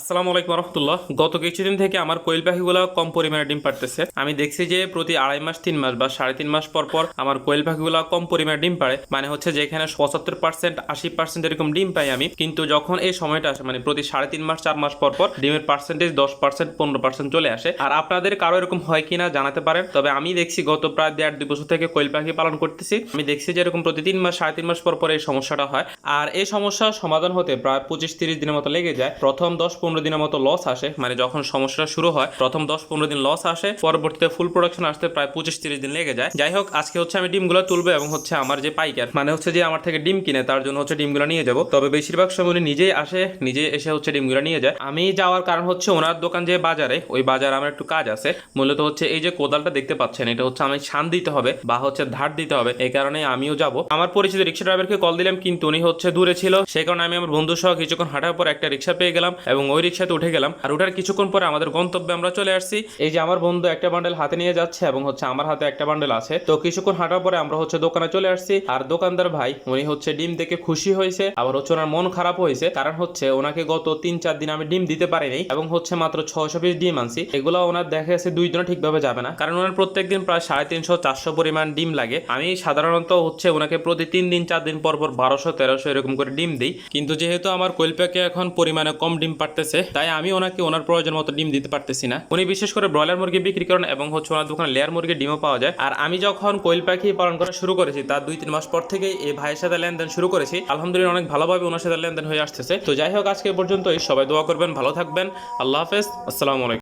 আসসালামু আলাইকুম রহমতুল্লাহ গত কিছুদিন থেকে আমার কোয়েল পাখিগুলো কম পরিমাণে ডিম পাড়তেছে। আমি দেখছি যে প্রতি আড়াই মাস, তিন মাস বা সাড়ে তিন মাস পর পর আমার কোয়েল পাখিগুলো কম পরিমাণে ডিম পারে মানে হচ্ছে যেখানে পঁচাত্তর পার্সেন্ট আশি পার্সেন্ট এরকম ডিম পাই আমি। কিন্তু যখন এই সময়টা আসে মানে প্রতি সাড়ে তিন মাস, চার মাস পর পর ডিমের পার্সেন্টেজ দশ পার্সেন্ট পনেরো পার্সেন্ট চলে আসে। আর আপনাদের কারও এরকম হয় কিনা জানাতে পারেন। তবে আমি দেখছি গত প্রায় দেড় দুই বছর থেকে কোয়েল পাখি পালন করতেছি। আমি দেখছি যে এরকম প্রতি তিন মাস, সাড়ে তিন মাস পর পর এই সমস্যাটা হয়। আর এই সমস্যার সমাধান হতে প্রায় পঁচিশ তিরিশ দিনের মতো লেগে যায়। প্রথম দশ পনেরো দিনের মতো লস আসে। মানে যখন সমস্যাটা শুরু হয়, প্রথম দশ পনেরো দিন লস আসে, পরবর্তীতে ফুল প্রোডাকশন আসতে প্রায় পঁচিশ তিরিশ দিন লেগে যায়। যাই হোক, আজকে হচ্ছে আমি ডিমগুলো তুলবো এবং হচ্ছে আমার যে পাইকার মানে হচ্ছে যে আমার থেকে ডিম কিনে, তার জন্য হচ্ছে ডিমগুলো নিয়ে যাব। তবে বেশিরভাগ সময় উনি নিজেই আসে, নিজে এসে হচ্ছে ডিমগুলো নিয়ে যায়। আমি যাওয়ার কারণ হচ্ছে ওনার দোকান যে বাজারে, ওই বাজারে আমার একটু কাজ আছে। মূলত হচ্ছে এই যে কোদালটা দেখতে পাচ্ছেন, এটা হচ্ছে আমি শান দিতে হবে বা হচ্ছে ধার দিতে হবে, এই কারণে আমিও যাব। আমার পরিচিত রিক্সা ড্রাইভারকে কল দিলাম, কিন্তু উনি হচ্ছে দূরে ছিল। সেই কারণে আমি আমার বন্ধু সহ কিছুক্ষণ হাঁটার পর একটা রিক্সা পেয়ে গেলাম এবং ওই রিক্সাতে উঠে গেলাম। আর ওঠার কিছুক্ষণ পরে আমাদের গন্তব্যে আমরা চলে আসছি। এই যে আমার বন্ধু একটা বান্ডেল হাতে নিয়ে যাচ্ছে এবং হচ্ছে আমার হাতে একটা বান্ডেল আছে। তো কিছুক্ষণ হাঁটার পরে আমরা হচ্ছে দোকানে চলে আসছি। আর দোকানদার ভাই, উনি হচ্ছে ডিম দেখে খুশি হয়েছে। আবার হচ্ছে ওনার মন খারাপ হয়েছে। কারণ হচ্ছে ওনাকে গত তিন চার দিন আমি ডিম দিতে পারিনি এবং হচ্ছে মাত্র ছশো পিস ডিম আনছি। এগুলো ওনার দেখা গেছে দুই দিনও ঠিকভাবে যাবে না। কারণ ওনার প্রত্যেক দিন প্রায় সাড়ে তিনশো, চারশো পরিমাণ ডিম লাগে। আমি সাধারণত হচ্ছে ওনাকে প্রতি তিন দিন, চার দিন পর পর বারোশো, তেরোশো এরকম করে ডিম দিই। কিন্তু যেহেতু আমার কোয়েল প্যাকে এখন পরিমাণে কম ডিম পারতেছে তাই আমি ওনাকে ওনার প্রয়োজন মতো ডিম দিতে পারতেছি না। উনি বিশেষ করে ব্রয়লার মুরগি বিক্রি করেন এবং হচ্ছে ওনার দোকানে লেয়ার মুরগির ডিমও পাওয়া যায়। আর আমি যখন কোয়েল পাখি পালন করা শুরু করেছি, তার দুই তিন মাস পর থেকেই এই ভাইয়ের সাথে লেনদেন শুরু করেছি। আলহামদুলিল্লাহ অনেক ভালোভাবে ওনার সাথে লেনদেন হয়ে আসতেছে। তো যাই হোক, আজকে পর্যন্ত পর্যন্তই। সবাই দোয়া করবেন, ভালো থাকবেন। আল্লাহ হাফেজ। আসসালামু আলাইকুম।